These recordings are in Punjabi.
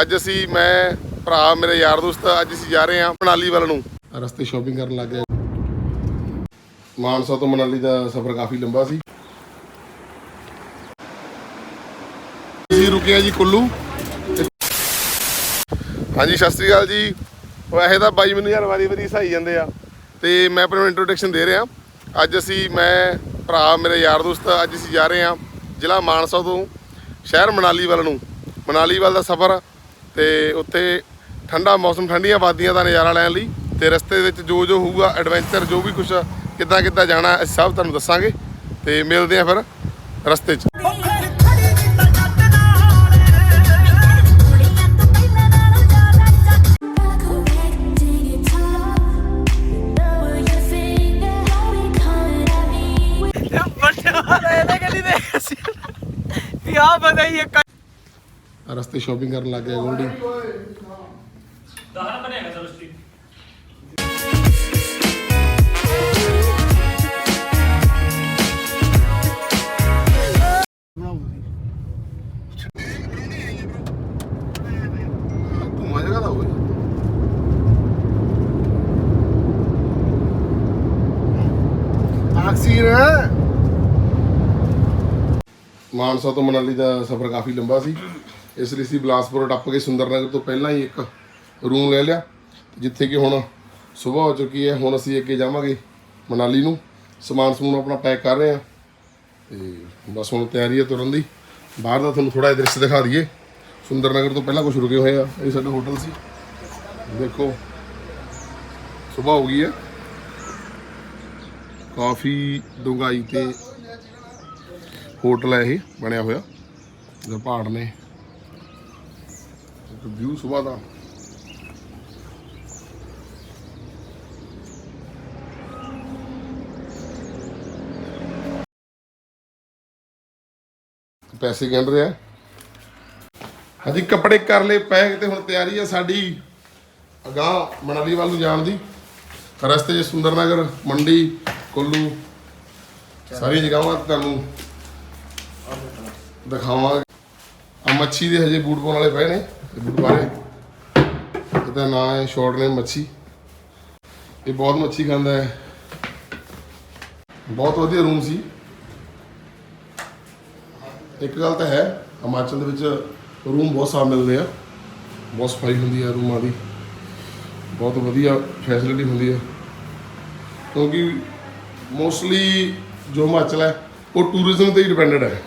ਅੱਜ ਅਸੀਂ ਮੈਂ ਭਰਾ ਮੇਰੇ ਯਾਰ ਦੋਸਤ ਅੱਜ ਅਸੀਂ ਜਾ ਰਹੇ ਹਾਂ ਮਨਾਲੀ ਵੱਲ ਨੂੰ। ਰਸਤੇ ਸ਼ਾਪਿੰਗ ਕਰਨ ਲੱਗ ਗਏ। ਮਾਨਸਾ ਤੋਂ ਮਨਾਲੀ ਦਾ ਸਫ਼ਰ ਕਾਫੀ ਲੰਬਾ ਸੀ। ਅਸੀਂ ਰੁਕੇ ਆ ਜੀ ਕੁੱਲੂ। ਹਾਂਜੀ ਸਤਿ ਸ੍ਰੀ ਅਕਾਲ ਜੀ। ਵੈਸੇ ਤਾਂ ਬਾਈ ਮੈਨੂੰ ਯਾਰ ਵਾਰੀ ਵਾਰੀ ਸਹਾਈ ਜਾਂਦੇ ਆ। ਤੇ ਮੈਂ ਆਪਣਾ ਇੰਟਰੋਡਕਸ਼ਨ ਦੇ ਰਿਹਾ। ਅੱਜ ਅਸੀਂ ਮੈਂ ਭਰਾ ਮੇਰੇ ਯਾਰ ਦੋਸਤ ਅੱਜ ਅਸੀਂ ਜਾ ਰਹੇ ਹਾਂ ਜ਼ਿਲ੍ਹਾ ਮਾਨਸਾ ਤੋਂ ਸ਼ਹਿਰ ਮਨਾਲੀ ਵੱਲ ਨੂੰ। ਮਨਾਲੀ ਵੱਲ ਦਾ ਸਫ਼ਰ ਤੇ ਉੱਥੇ ਠੰਡਾ ਮੌਸਮ, ਠੰਡੀਆਂ ਵਾਦੀਆਂ ਦਾ ਨਜ਼ਾਰਾ ਲੈਣ ਲਈ ਤੇ ਰਸਤੇ ਵਿੱਚ ਜੋ ਜੋ ਹੋਊਗਾ ਐਡਵੈਂਚਰ ਜੋ ਵੀ ਕੁਝ ਕਿੱਦਾਂ ਕਿੱਦਾਂ ਜਾਣਾ ਅਸੀਂ ਸਭ ਤੁਹਾਨੂੰ ਦੱਸਾਂਗੇ ਤੇ ਮਿਲਦੇ ਆ ਫਿਰ ਰਸਤੇ 'ਚ। ਰਸਤੇ ਸ਼ਾਪਿੰਗ ਕਰਨ ਲੱਗ ਗਿਆ ਗੋਲਡੀ। ਦਹਨ ਬਣੇਗਾ ਚਲੋ ਸਟ੍ਰੀਟ ਮਾਨਸਾ ਤੋਂ ਮਨਾਲੀ ਦਾ ਸਫ਼ਰ ਕਾਫੀ ਲੰਬਾ ਸੀ। ਇਸ ਲਈ ਅਸੀਂ ਬਲਾਸਪੁਰ ਟੱਪ ਕੇ ਸੁੰਦਰਨਗਰ ਤੋਂ ਪਹਿਲਾਂ ਹੀ ਇੱਕ ਰੂਮ ਲੈ ਲਿਆ, ਜਿੱਥੇ ਕਿ ਹੁਣ ਸਵੇਰ ਹੋ ਚੁੱਕੀ ਹੈ, ਹੁਣ ਅਸੀਂ ਅੱਗੇ ਜਾਵਾਂਗੇ ਮਨਾਲੀ ਨੂੰ। ਸਮਾਨ ਸਮੂਨ ਆਪਣਾ ਪੈਕ ਕਰ ਰਹੇ ਹਾਂ ਤੇ ਬਸ ਹੁਣ ਤਿਆਰੀ ਹੈ ਤੁਰਨ ਦੀ। ਬਾਹਰ ਦਾ ਤੁਹਾਨੂੰ ਥੋੜਾ ਜਿਹਾ ਦ੍ਰਿਸ਼ ਦਿਖਾ ਦਈਏ। ਸੁੰਦਰਨਗਰ ਤੋਂ ਪਹਿਲਾਂ ਕੁਝ ਰੁਕੇ ਹੋਏ ਆ, ਇਹ ਸਾਡਾ ਹੋਟਲ ਸੀ। ਦੇਖੋ ਸਵੇਰ ਹੋ ਗਈ ਹੈ। ਕਾਫੀ ਡੂੰਘਾਈ ਤੇ ਹੋਟਲ ਹੈ ਇਹ, ਬਣਿਆ ਹੋਇਆ। ਜਿਹੜਾ ਪਹਾੜ ਨੇ ਵਿਊ ਸਵੇਰ ਦਾ। ਪੈਸੇ ਗਿਣ ਰਿਹਾ। ਹਾਂਜੀ, ਕੱਪੜੇ ਕਰ ਲਏ ਪੈਕ ਤੇ ਹੁਣ ਤਿਆਰੀ ਹੈ ਸਾਡੀ ਅਗਾਂਹ ਮਨਾਲੀ ਵੱਲ ਨੂੰ ਜਾਣ ਦੀ। ਰਸਤੇ 'ਚ ਸੁੰਦਰਨਗਰ, ਮੰਡੀ, ਕੁੱਲੂ, ਸਾਰੀਆਂ ਜਗ੍ਹਾਵਾਂ ਤੁਹਾਨੂੰ ਦਿਖਾਵਾਂਗੇ। ਆ ਮੱਛੀ ਦੇ ਹਜੇ ਬੂਟ ਪਾਉਣ ਵਾਲੇ ਪਏ ਨੇ। ਬਾਰੇ ਇਹਦਾ ਨਾਂ ਹੈ ਸ਼ਾਰਟ ਨੇਮ ਮੱਛੀ। ਇਹ ਬਹੁਤ ਮੱਛੀ ਖਾਂਦਾ ਹੈ। ਬਹੁਤ ਵਧੀਆ ਰੂਮ ਸੀ। ਇੱਕ ਗੱਲ ਤਾਂ ਹੈ ਹਿਮਾਚਲ ਦੇ ਵਿੱਚ ਰੂਮ ਬਹੁਤ ਸਾਫ਼ ਮਿਲਦੇ ਆ। ਬਹੁਤ ਸਫ਼ਾਈ ਹੁੰਦੀ ਆ ਰੂਮਾਂ ਦੀ। ਬਹੁਤ ਵਧੀਆ ਫੈਸਿਲਿਟੀ ਹੁੰਦੀ ਹੈ ਕਿਉਂਕਿ ਮੋਸਟਲੀ ਜੋ ਹਿਮਾਚਲ ਹੈ ਉਹ ਟੂਰਿਜ਼ਮ ਤੇ ਹੀ ਡਿਪੈਂਡਡ ਹੈ।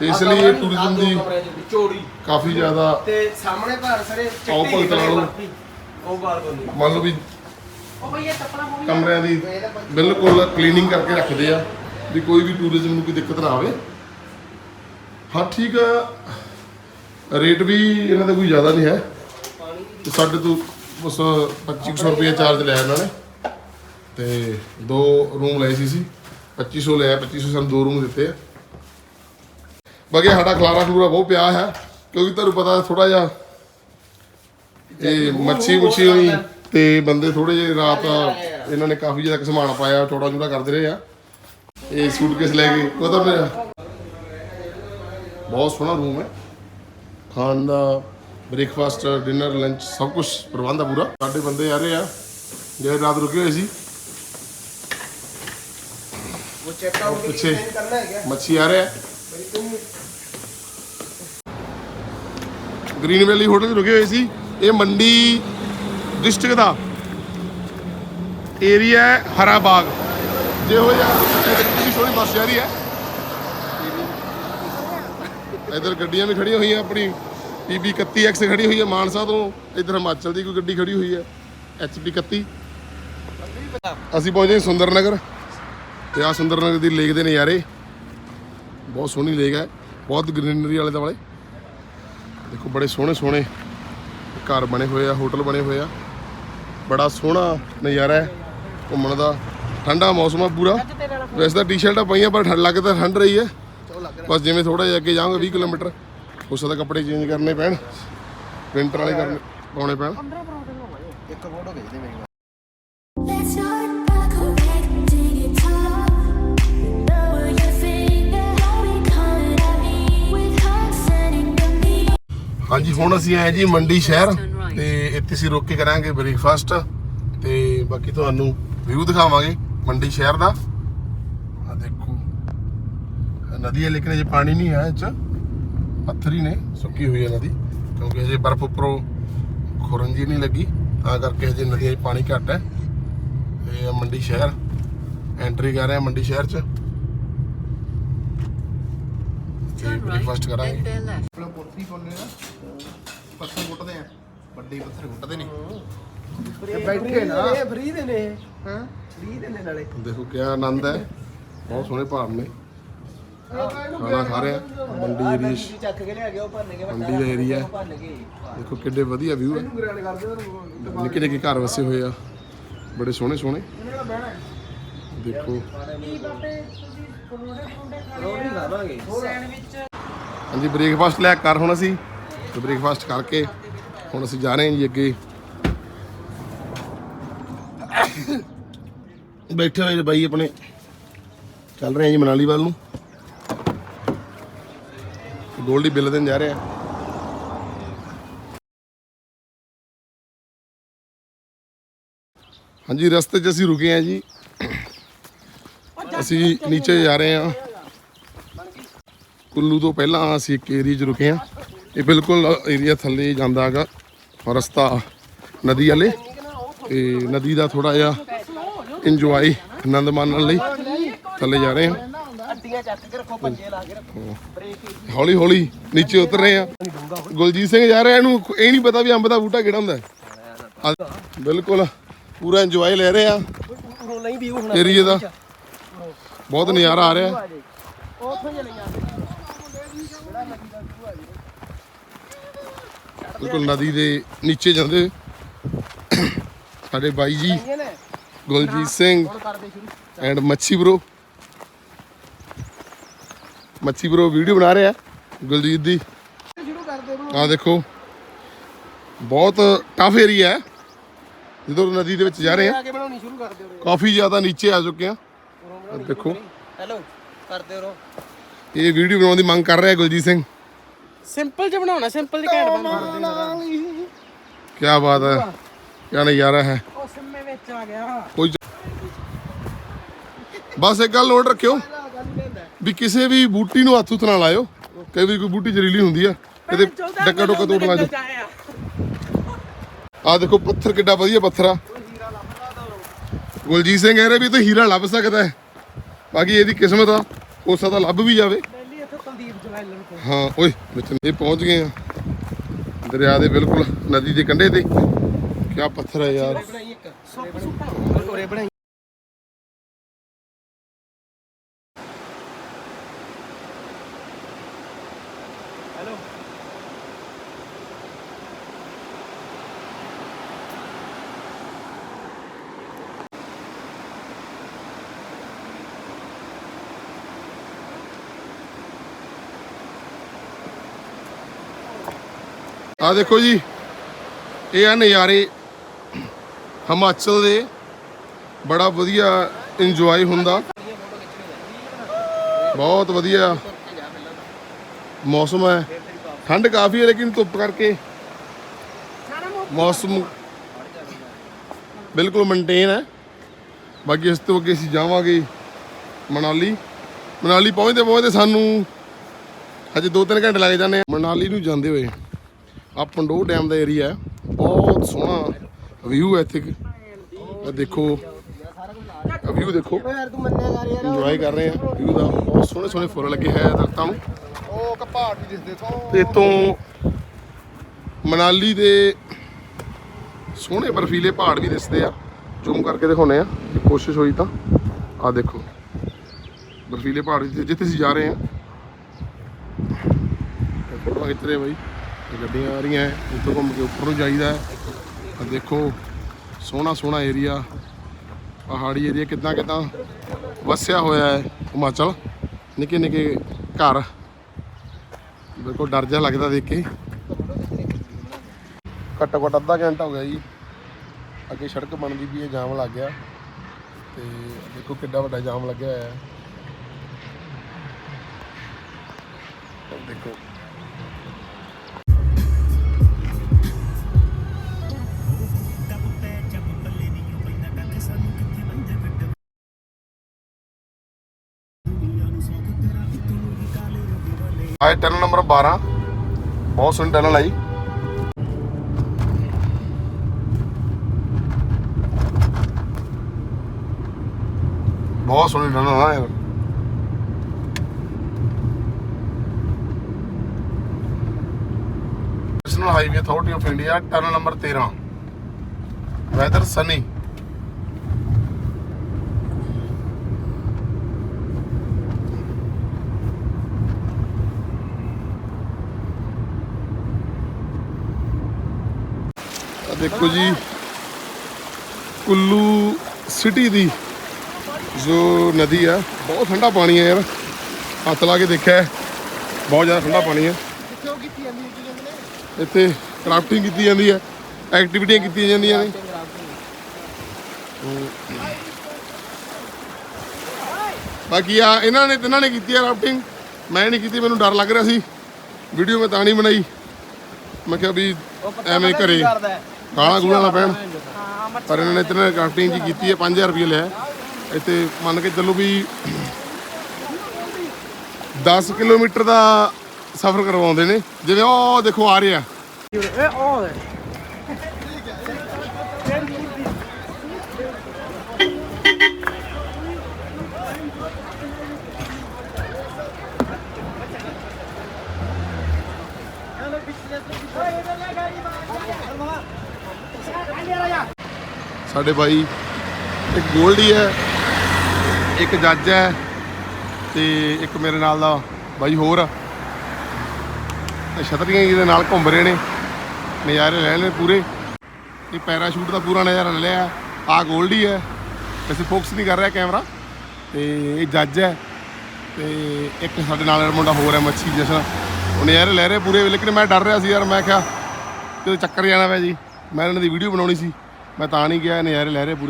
ਤੇ ਇਸ ਲਈ ਇਹ ਟੂਰਿਜ਼ਮ ਦੀ ਚੋੜੀ ਕਾਫੀ ਜ਼ਿਆਦਾ ਤੇ ਸਾਹਮਣੇ ਘਰ ਸਾਰੇ ਆਓ ਚਿੱਟੀ ਭਗਤ ਨਾਲ। ਉਹ ਗਾਲ ਬੋਲੀ ਮੰਨ ਲਓ ਵੀ ਉਹ ਭਈਆ ਚੱਪਲਾਂ ਪਾਉਣੀ ਕਮਰਿਆਂ ਦੀ ਬਿਲਕੁਲ ਕਲੀਨਿੰਗ ਕਰਕੇ ਰੱਖਦੇ ਆ ਵੀ ਕੋਈ ਵੀ ਟੂਰਿਜ਼ਮ ਨੂੰ ਕੋਈ ਦਿੱਕਤ ਨਾ ਆਵੇ। ਹਾਂ ਠੀਕ ਆ। ਰੇਟ ਵੀ ਇਹਨਾਂ ਦਾ ਕੋਈ ਜ਼ਿਆਦਾ ਨਹੀਂ ਹੈ। ਤੇ ਸਾਡੇ ਤੋਂ ਬਸ 2500 ਰੁਪਏ ਚਾਰਜ ਲਿਆ ਇਹਨਾਂ ਨੇ। ਤੇ ਦੋ ਰੂਮ ਲਏ ਸੀ ਸੀ 2500 ਲਿਆ 2500 ਸਾਨੂੰ ਦੋ ਰੂਮ ਦਿੱਤੇ ਆ। ਬਾਕੀ ਸਾਡਾ ਖਲਾਰਾ ਖਲੂਰਾ ਬਹੁਤ ਪਿਆ ਹੈ ਕਿਉਂਕਿ ਤੁਹਾਨੂੰ ਪਤਾ ਥੋੜਾ ਜਿਹਾ ਇਹ ਮੱਛੀ ਮੁੱਛੀ ਹੋਈ ਤੇ ਬੰਦੇ ਥੋੜੇ ਜਿਹੇ ਰਾਤ ਇਹਨਾਂ ਨੇ ਕਾਫੀ ਜ਼ਿਆਦਾ ਸਮਾਨ ਪਾਇਆ ਚੌੜਾ ਚੂੜਾ ਕਰਦੇ ਰਹੇ ਆ। ਇਹ ਸੂਟਕੇਸ ਲੈ ਕੇ ਉਹ ਤਾਂ ਮੇਰਾ ਬਹੁਤ ਸੋਹਣਾ ਰੂਮ ਹੈ। ਖਾਣ ਦਾ ਬ੍ਰੇਕਫਾਸਟ ਡਿਨਰ ਲੰਚ ਸਭ ਕੁਝ ਪ੍ਰਬੰਧ ਆ ਪੂਰਾ। ਸਾਡੇ ਬੰਦੇ ਆ ਰਹੇ ਆ ਜਿਹੜੇ ਰਾਤ ਰੁਕੇ ਹੋਏ ਸੀ। ਉਹ ਚੈੱਕ ਆਊਟ ਕਰਨਾ ਹੈ ਮੱਛੀ ਆ ਰਿਹਾ। ਗ੍ਰੀਨ ਵੈਲੀ ਹੋਟਲ 'ਚ ਰੁਕੇ ਹੋਏ ਸੀ। ਇਹ ਮੰਡੀ ਡਿਸਟ੍ਰਿਕਟ ਦਾ ਏਰੀਆ ਹੈ ਹਰਾ ਬਾਗ। ਜਿਹੋ ਜਿਹਾ ਕਿੰਨੀ ਸੋਹਣੀ ਬੱਸ ਜਾ ਰਹੀ ਹੈ। ਇਧਰ ਗੱਡੀਆਂ ਵੀ ਖੜੀਆਂ ਹੋਈਆਂ, ਆਪਣੀ ਪੀਬੀ 31X ਖੜੀ ਹੋਈ ਹੈ, ਮਾਨਸਾ ਤੋਂ ਇਧਰ ਹਿਮਾਚਲ ਦੀ ਕੋਈ ਗੱਡੀ ਖੜੀ ਹੋਈ ਹੈ HP 31 ਅਸੀਂ ਪਹੁੰਚੇ ਸੁੰਦਰਨਗਰ। ਤੇ ਆ ਸੁੰਦਰਨਗਰ ਦੀ ਲੇਕ ਦੇ ਨਜ਼ਾਰੇ। ਬਹੁਤ ਸੋਹਣੀ ਲੇਕ ਹੈ। ਬਹੁਤ ਗ੍ਰੀਨਰੀ ਵਾਲੇ ਦੁਆਲੇ ਦੇਖੋ, ਬੜੇ ਸੋਹਣੇ ਸੋਹਣੇ ਘਰ ਬਣੇ ਹੋਏ ਆ, ਹੋਟਲ ਬਣੇ ਹੋਏ ਆ। ਬੜਾ ਸੋਹਣਾ ਨਜ਼ਾਰਾ ਹੈ ਘੁੰਮਣ ਦਾ। ਠੰਡਾ ਮੌਸਮ ਆ ਪੂਰਾ। ਵੈਸੇ ਤਾਂ ਟੀ-ਸ਼ਰਟਾਂ ਪਾਈਆਂ, ਪਰ ਠੰਡ ਲੱਗ ਠੰਡ ਰਹੀ ਹੈ। ਬਸ ਜਿਵੇਂ ਥੋੜਾ ਜਿਹਾ ਅੱਗੇ ਜਾਵਾਂਗੇ 20 ਕਿਲੋਮੀਟਰ। ਉਸ ਦਾ ਕੱਪੜੇ ਚੇਂਜ ਕਰਨੇ ਪੈਣ। ਵਿੰਟਰ ਵਾਲੇ ਕਰਨੇ ਪਾਉਣੇ ਪੈਣ। ਇੱਕ ਫੋਟੋ ਖਿੱਚ ਦੇ ਹਾਂਜੀ ਹੁਣ ਅਸੀਂ ਆਏ ਜੀ ਮੰਡੀ ਸ਼ਹਿਰ ਤੇ ਇੱਥੇ ਅਸੀਂ ਰੁਕ ਕੇ ਕਰਾਂਗੇ ਬ੍ਰੇਕਫਾਸਟ ਤੇ ਬਾਕੀ ਤੁਹਾਨੂੰ ਵਿਊ ਦਿਖਾਵਾਂਗੇ ਮੰਡੀ ਸ਼ਹਿਰ ਦਾ। ਆ ਦੇਖੋ। ਨਦੀ ਹੈ ਲੇਕਿਨ ਅਜੇ ਪਾਣੀ ਨਹੀਂ ਹੈ ਇਹ ਚ। ਪੱਥਰ ਹੀ ਨੇ ਸੁੱਕੀ ਹੋਈ ਹੈ ਨਦੀ ਕਿਉਂਕਿ ਅਜੇ ਬਰਫ਼ ਉੱਪਰੋਂ ਖੁਰੰਜੀ ਨਹੀਂ ਲੱਗੀ ਤਾਂ ਕਰਕੇ ਅਜੇ ਨਦੀਆਂ 'ਚ ਪਾਣੀ ਘੱਟ ਹੈ। ਤੇ ਇਹ ਮੰਡੀ ਸ਼ਹਿਰ ਐਂਟਰੀ ਕਰ ਰਹੇ ਹਾਂ ਮੰਡੀ ਸ਼ਹਿਰ ਚ। ਬ੍ਰੇਕਫਾਸਟ ਕਰਾਂਗੇ। ਪੱਥਰ ਕੁੱਟਦੇ ਆ। ਵੱਡੇ ਪੱਥਰ ਕੁੱਟਦੇ ਨੇ। ਬੈਠੇ ਨਾ। ਇਹ ਫਰੀ ਦੇ ਨੇ ਹਾਂ? ਫਰੀ ਦੇ ਨੇ ਨਾਲੇ। ਦੇਖੋ ਕਿਆ ਆਨੰਦ ਹੈ। ਬਹੁਤ ਸੋਹਣੇ ਪਹਾੜ ਨੇ। ਖਾਣਾ ਖਾ ਰਹੇ। ਮੰਡੀ ਏਰੀਆ ਚੱਕ ਕੇ ਲਿਆ ਗਿਆ ਉਹ ਭੰਨ ਕੇ ਮੰਡੀ ਦਾ ਏਰੀਆ। ਕੇ ਦੇਖੋ ਕਿੱਡੇ ਵਧੀਆ ਵਿਊ ਹੈ। ਗ੍ਰੈਂਡ ਕਰਦੇ ਨਿੱਕੇ ਨਿੱਕੇ ਘਰ ਵਸੇ ਹੋਏ ਆ। ਬੜੇ ਸੋਹਣੇ ਸੋਹਣੇ। ਦੇਖੋ। ਰੋਟੀ ਖਾਵਾਂਗੇ ਹਾਂਜੀ ਬ੍ਰੇਕਫਾਸਟ ਲੈ ਕੇ ਕਰ ਹੁਣ ਅਸੀਂ। ਤੇ ਬ੍ਰੇਕਫਾਸਟ ਕਰਕੇ ਹੁਣ ਅਸੀਂ ਜਾ ਰਹੇ ਹਾਂ ਜੀ ਅੱਗੇ। ਬੈਠੇ ਹੋਏ ਬਾਈ ਆਪਣੇ। ਚੱਲ ਰਹੇ ਹਾਂ ਜੀ ਮਨਾਲੀ ਵੱਲ ਨੂੰ। ਗੋਲਡੀ ਬਿੱਲ ਦੇਣ ਜਾ ਰਹੇ। ਆ ਹਾਂਜੀ, ਰਸਤੇ 'ਚ ਅਸੀਂ ਰੁਕੇ ਆ ਜੀ। ਅਸੀਂ ਨੀਚੇ ਜਾ ਰਹੇ ਹਾਂ। ਕੁੱਲੂ ਤੋਂ ਪਹਿਲਾਂ ਅਸੀਂ ਇੱਕ ਏਰੀਆ 'ਚ ਰੁਕੇ ਆ ਇਹ ਬਿਲਕੁਲ ਏਰੀਆ ਥੱਲੇ ਜਾਂਦਾ ਹੈਗਾ ਰਸਤਾ ਨਦੀ ਵਾਲੇ। ਤੇ ਨਦੀ ਦਾ ਥੋੜਾ ਜਿਹਾ ਇੰਜੋਏ ਆਨੰਦ ਮਾਣਨ ਲਈ ਥੱਲੇ ਜਾ ਰਹੇ ਹਾਂ। ਅੱਡੀਆਂ ਚੱਕ ਕੇ ਰੱਖੋ ਪੰਜੇ ਲਾ ਕੇ ਰੱਖੋ। ਹੌਲੀ ਹੌਲੀ ਨੀਚੇ ਉਤਰ ਰਹੇ ਆ ਗੁਲਜੀਤ ਸਿੰਘ ਜਾ ਰਿਹਾ ਇਹਨੂੰ ਇਹ ਨਹੀਂ ਪਤਾ ਵੀ ਅੰਬ ਦਾ ਬੂਟਾ ਕਿਹੜਾ ਹੁੰਦਾ ਹੈ। ਬਿਲਕੁਲ ਪੂਰਾ ਇੰਜੋਏ ਲੈ ਰਹੇ ਆ ਏਰੀਏ ਦਾ ਬਹੁਤ ਨਜ਼ਾਰਾ ਆ ਰਿਹਾ ਉੱਥੋਂ ਚਲੇ ਜਾਂਦੇ ਬਿਲਕੁਲ ਨਦੀ ਦੇ ਨੀਚੇ ਜਾਂਦੇ ਸਾਡੇ ਬਾਈ ਜੀ Guljit Singh and Machhi bro Machhi bro video ਬਣਾ ਰਿਹਾ ਗੁਲਜੀਤ ਦੀ। ਆ ਦੇਖੋ ਬਹੁਤ ਟਫ ਏਰੀਆ ਹੈ। ਜਦੋਂ ਨਦੀ ਦੇ ਵਿੱਚ ਜਾ ਰਹੇ ਆ ਕਾਫੀ ਜ਼ਿਆਦਾ ਨੀਚੇ ਆ ਚੁੱਕੇ ਆ ਦੇਖੋ। ਹੈਲੋ ਕਰਦੇ ਰੋ ਇਹ ਵੀਡੀਓ ਬਣਾਉਣ ਦੀ ਮੰਗ ਕਰ ਰਿਹਾ ਗੁਲਜੀਤ ਸਿੰਘ। ਸਿੰਪਲ ਜਿਹਾ ਬਣਾਉਣਾ ਸਿੰਪਲ ਜਿਹਾ ਘੈਂਟ ਬਣਾਉਣਾ ਕੀ ਬਾਤ ਹੈ। ਕੀ ਨਜ਼ਾਰਾ ਹੈ। ਉਹ ਸਿੰਮੇ ਵਿੱਚ ਆ ਗਿਆ। ਕੋਈ ਬਸ ਇੱਕ ਗੱਲ ਨੋਟ ਰੱਖਿਓ ਵੀ ਕਿਸੇ ਵੀ ਬੂਟੀ ਨੂੰ ਹੱਥ ਉੱਤ ਨਾ ਲਾਇਓ। ਕਈ ਵਾਰੀ ਕੋਈ ਬੂਟੀ ਜ਼ਰੀਲੀ ਹੁੰਦੀ ਆ ਇਹਦੇ ਡੱਕਾ ਡੋਕਾ ਤੋੜ ਲਾ ਆ। ਦੇਖੋ ਪੱਥਰ ਕਿੱਡਾ ਵਧੀਆ ਪੱਥਰ ਆ। ਗੁਲਜੀਤ ਸਿੰਘ ਕਹਿ ਰਿਹਾ ਵੀ ਇਹ ਤਾਂ ਹੀਰਾ ਲੱਭ ਸਕਦਾ ਹੈ। ਬਾਕੀ ਇਹਦੀ ਕਿਸਮਤ ਆ ਹੋ ਸਕਦਾ ਲੱਭ ਵੀ ਜਾਵੇ ਪਹਿਲੀ ਇੱਥੇ ਕੁਲਦੀਪ ਜਵੈਲਰ ਕੋਲ ਹਾਂ, ਓਏ ਵਿੱਚ ਇਹ ਪਹੁੰਚ ਗਏ ਆ। ਦਰਿਆ ਦੇ ਬਿਲਕੁਲ ਨਦੀ ਦੇ ਕੰਢੇ ਤੇ। ਕਿਆ ਪੱਥਰ ਹੈ ਯਾਰ। ਹੈਲੋ। ਆ ਦੇਖੋ ਜੀ, ਇਹ ਆ ਨਜ਼ਾਰੇ ਹਿਮਾਚਲ ਦੇ। ਬੜਾ ਵਧੀਆ ਇੰਜੋਏ ਹੁੰਦਾ। ਬਹੁਤ ਵਧੀਆ ਮੌਸਮ ਹੈ। ਠੰਡ ਕਾਫੀ ਹੈ ਲੇਕਿਨ ਧੁੱਪ ਕਰਕੇ ਮੌਸਮ ਬਿਲਕੁਲ ਮੇਨਟੇਨ ਹੈ। ਬਾਕੀ ਇਸ ਤੋਂ ਅੱਗੇ ਅਸੀਂ ਜਾਵਾਂਗੇ ਮਨਾਲੀ। ਮਨਾਲੀ ਪਹੁੰਚਦੇ ਪਹੁੰਚਦੇ ਸਾਨੂੰ ਹਜੇ 2-3 ਘੰਟੇ ਲੱਗ ਜਾਂਦੇ ਆ। ਮਨਾਲੀ ਨੂੰ ਜਾਂਦੇ ਹੋਏ ਆ ਪੰਡੋ ਡੈਮ ਦਾ ਏਰੀਆ ਹੈ। ਬਹੁਤ ਸੋਹਣਾ ਵਿਊ ਹੈ ਇੱਥੇ। ਆਹ ਦੇਖੋ। ਵਿਊ ਦੇਖੋ। ਤੂੰ ਇੰਜੋਏ ਕਰ ਰਹੇ ਆ। ਵਿਊ ਦਾ ਬਹੁਤ ਸੋਹਣੇ ਸੋਹਣੇ ਫੁੱਲ ਲੱਗੇ ਆ ਦਰਖਤਾਂ ਨੂੰ। ਉਹ ਕਪਾੜ ਵੀ ਦਿਸਦੇ ਤੋਂ ਤੇ ਇੱਥੋਂ ਮਨਾਲੀ ਦੇ ਸੋਹਣੇ ਬਰਫੀਲੇ ਪਹਾੜ ਵੀ ਦਿਸਦੇ ਆ। ਜ਼ੂਮ ਕਰਕੇ ਦਿਖਾਉਨੇ ਆ। ਜੇ ਕੋਸ਼ਿਸ਼ ਹੋਈ ਤਾਂ। ਆ ਦੇਖੋ। ਬਰਫੀਲੇ ਪਹਾੜ ਜਿੱਥੇ ਅਸੀਂ ਜਾ ਰਹੇ ਆ। ਫੋਟੋ ਖਿੱਚ ਰਹੇ ਬਾਈ। ਗੱਡੀਆਂ ਆ ਰਹੀਆਂ, ਉੱਤੋਂ ਘੁੰਮ ਕੇ ਉੱਪਰ ਨੂੰ ਜਾਈਦਾ। ਆ ਦੇਖੋ, ਸੋਹਣਾ ਸੋਹਣਾ ਏਰੀਆ ਪਹਾੜੀ ਏਰੀਆ ਕਿੱਦਾਂ ਕਿੱਦਾਂ ਵਸਿਆ ਹੋਇਆ ਹੈ ਹਿਮਾਚਲ। ਨਿੱਕੇ ਨਿੱਕੇ ਘਰ। ਬਿਲਕੁਲ ਡਰ ਜਿਹਾ ਲੱਗਦਾ ਦੇਖ ਕੇ। ਘੱਟੋ ਘੱਟ ਅੱਧਾ ਘੰਟਾ ਹੋ ਗਿਆ ਜੀ। ਅੱਗੇ ਸੜਕ ਬਣਦੀ ਵੀ ਹੈ, ਜਾਮ ਲੱਗ ਗਿਆ। ਤੇ ਦੇਖੋ ਕਿੱਡਾ ਵੱਡਾ ਜਾਮ ਲੱਗਿਆ ਹੋਇਆ ਹੈ। ਦੇਖੋ। ਆਏ ਟਨਲ ਨੰਬਰ 12 ਬਹੁਤ ਸੋਹਣੀ ਟਨਲ ਆਈ। ਬਹੁਤ ਸੋਹਣੀ ਟਨਲ ਆ ਯਾਰ National Highway Authority of India tunnel number 13 weather sunny ਦੇਖੋ ਜੀ ਕੁੱਲੂ ਸਿਟੀ ਦੀ ਜੋ ਨਦੀ ਆ ਬਹੁਤ ਠੰਡਾ ਪਾਣੀ ਹੈ ਯਾਰ। ਹੱਥ ਲਾ ਕੇ ਦੇਖਿਆ ਬਹੁਤ ਜ਼ਿਆਦਾ ਠੰਡਾ ਪਾਣੀ ਨੇ ਇੱਥੇ ਕਰਾਫਟਿੰਗ ਕੀਤੀ ਜਾਂਦੀ ਹੈ ਐਕਟੀਵਿਟੀਆਂ ਕੀਤੀਆਂ ਜਾਂਦੀਆਂ ਨੇ। ਬਾਕੀ ਆ ਇਹਨਾਂ ਨੇ ਤਿੰਨਾਂ ਨੇ ਕੀਤੀ ਹੈ ਰਾਫਟਿੰਗ ਮੈਂ ਨਹੀਂ ਕੀਤੀ ਮੈਨੂੰ ਡਰ ਲੱਗ ਰਿਹਾ ਸੀ। ਵੀਡੀਓ ਮੈਂ ਤਾਂ ਨਹੀਂ ਬਣਾਈ। ਮੈਂ ਕਿਹਾ ਵੀ ਐਵੇਂ ਘਰੇ ਗਾਲਾਂ ਗੂਲਾਂ ਨਾ ਪੈਣ ਪਰ ਇਹਨਾਂ ਨੇ ਤਿੰਨਾਂ ਨੇ ਜੀ ਕੀਤੀ ਹੈ 5000 ਰੁਪਏ ਲਿਆ ਇੱਥੇ ਮੰਨ ਕੇ ਚੱਲੋ ਵੀ 10 ਕਿਲੋਮੀਟਰ ਦਾ ਸਫ਼ਰ ਕਰਵਾਉਂਦੇ ਨੇ। ਜਿਵੇਂ ਉਹ ਦੇਖੋ ਆ ਰਿਹਾ। ਇਹ ਉਹ ਦੇ ਸਾਡੇ ਬਾਈ ਇੱਕ ਗੋਲਡੀ ਹੈ, ਇੱਕ ਜੱਜ ਹੈ ਤੇ ਇੱਕ ਮੇਰੇ ਨਾਲ ਦਾ ਬਾਈ ਹੋਰ ਆ। ਇਹ ਛਤਰੀਆਂ ਜਿਹਦੇ ਨਾਲ ਘੁੰਮ ਰਹੇ ਨੇ, ਨਜ਼ਾਰੇ ਲੈ ਨੇ ਪੂਰੇ। ਇਹ ਪੈਰਾਸ਼ੂਟ ਦਾ ਪੂਰਾ ਨਜ਼ਾਰਾ ਲੈ ਲਿਆ ਆ ਗੋਲਡੀ ਹੈ, ਵੈਸੇ ਫੋਕਸ ਨਹੀਂ ਕਰ ਰਿਹਾ ਕੈਮਰਾ ਤੇ ਇਹ ਜੱਜ ਹੈ, ਤੇ ਇੱਕ ਸਾਡੇ ਨਾਲ ਮੁੰਡਾ ਹੋਰ ਹੈ, ਮੱਛੀ ਜਸ਼ਨ। ਉਹ ਨਜ਼ਾਰੇ ਲੈ ਰਹੇ ਪੂਰੇ ਲੇਕਿਨ ਮੈਂ ਡਰ ਰਿਹਾ ਸੀ ਯਾਰ, ਮੈਂ ਕਿਹਾ ਕਿਤੇ ਚੱਕਰ ਜਾਣਾ ਪਿਆ ਜੀ। ਮੈਂ ਇਹਨਾਂ ਦੀ ਵੀਡੀਓ ਬਣਾਉਣੀ ਸੀ। ਮੈਂ ਤਾਂ ਨਹੀਂ ਗਿਆ ਨਜ਼ਾਰੇ ਲੈ ਰਹੇ ਪੂਰੇ।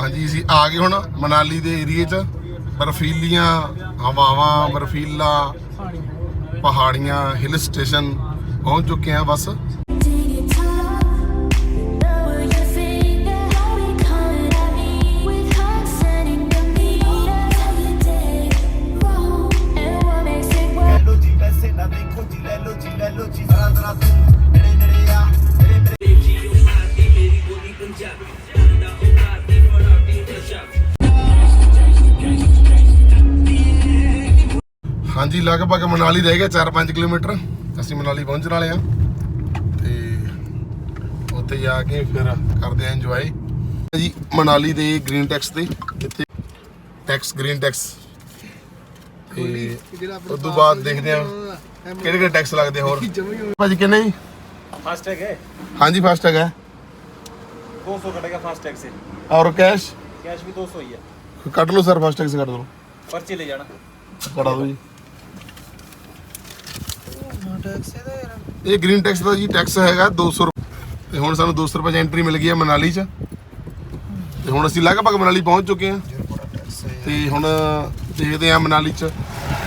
ਹਾਂਜੀ ਅਸੀਂ ਆ ਗਏ ਹੁਣ ਮਨਾਲੀ ਦੇ ਏਰੀਏ 'ਚ। ਬਰਫੀਲੀਆਂ ਹਵਾਵਾਂ ਬਰਫੀਲਾ ਪਹਾੜੀਆਂ ਹਿਲ ਸਟੇਸ਼ਨ ਪਹੁੰਚ ਚੁੱਕੇ ਹਾਂ ਬਸ। ਹਾਂਜੀ ਲਗਭਗ ਮਨਾਲੀ ਰਹਿ ਗਿਆ 4-5 ਕਿਲੋਮੀਟਰ। ਅਸੀਂ ਮਨਾਲੀ ਪਹੁੰਚਣ ਵਾਲੇ ਆ ਤੇ ਉੱਥੇ ਜਾ ਕੇ ਫਿਰ ਕਰਦੇ ਆ ਇੰਜੋਏ ਜੀ ਮਨਾਲੀ ਦੇ ਗ੍ਰੀਨ ਟੈਕਸ ਤੇ ਇੱਥੇ ਟੈਕਸ ਗ੍ਰੀਨ ਟੈਕਸ ਤੇ ਉਸ ਤੋਂ ਬਾਅਦ ਦੇਖਦੇ ਆ ਕਿਹੜੇ ਕਿਹੜੇ ਟੈਕਸ ਲੱਗਦੇ ਹੋਰ। ਭਾਜੀ ਕਿੰਨੇ ਜੀ? ਫਾਸਟ ਟੈਗ ਹੈ। ਹਾਂਜੀ ਫਾਸਟ ਟੈਗ ਹੈ। 200 ਕਟੇਗਾ ਫਾਸਟ ਟੈਗ ਸੇ। ਔਰ ਕੈਸ਼ ਕੈਸ਼ ਵੀ 200 ਹੀ ਹੈ। ਕੱਟ ਲਓ ਸਰ ਫਾਸਟ ਟੈਗ ਸੇ ਕੱਟ ਲਓ ਪਰਚੀ ਲੈ ਜਾਣਾ। ਕਟਾ ਦਿਓ ਜੀ। ਇਹ ਗ੍ਰੀਨ ਟੈਕਸ ਦਾ ਜੀ ਟੈਕਸ ਹੈਗਾ 200 ਰੁਪਏ। ਤੇ ਹੁਣ ਸਾਨੂੰ 200 ਰੁਪਏ ਦੀ ਐਂਟਰੀ ਮਿਲ ਗਈ ਹੈ ਮਨਾਲੀ 'ਚ। ਤੇ ਹੁਣ ਅਸੀਂ ਲਗਭਗ ਮਨਾਲੀ ਪਹੁੰਚ ਚੁੱਕੇ ਹਾਂ। ਤੇ ਹੁਣ ਦੇਖਦੇ ਹਾਂ ਮਨਾਲੀ 'ਚ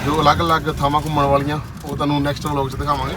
ਜੋ ਅਲੱਗ-ਅਲੱਗ ਥਾਵਾਂ ਘੁੰਮਣ ਵਾਲੀਆਂ ਉਹ ਤੁਹਾਨੂੰ ਨੈਕਸਟ ਵਲੌਗ 'ਚ ਦਿਖਾਵਾਂਗੇ।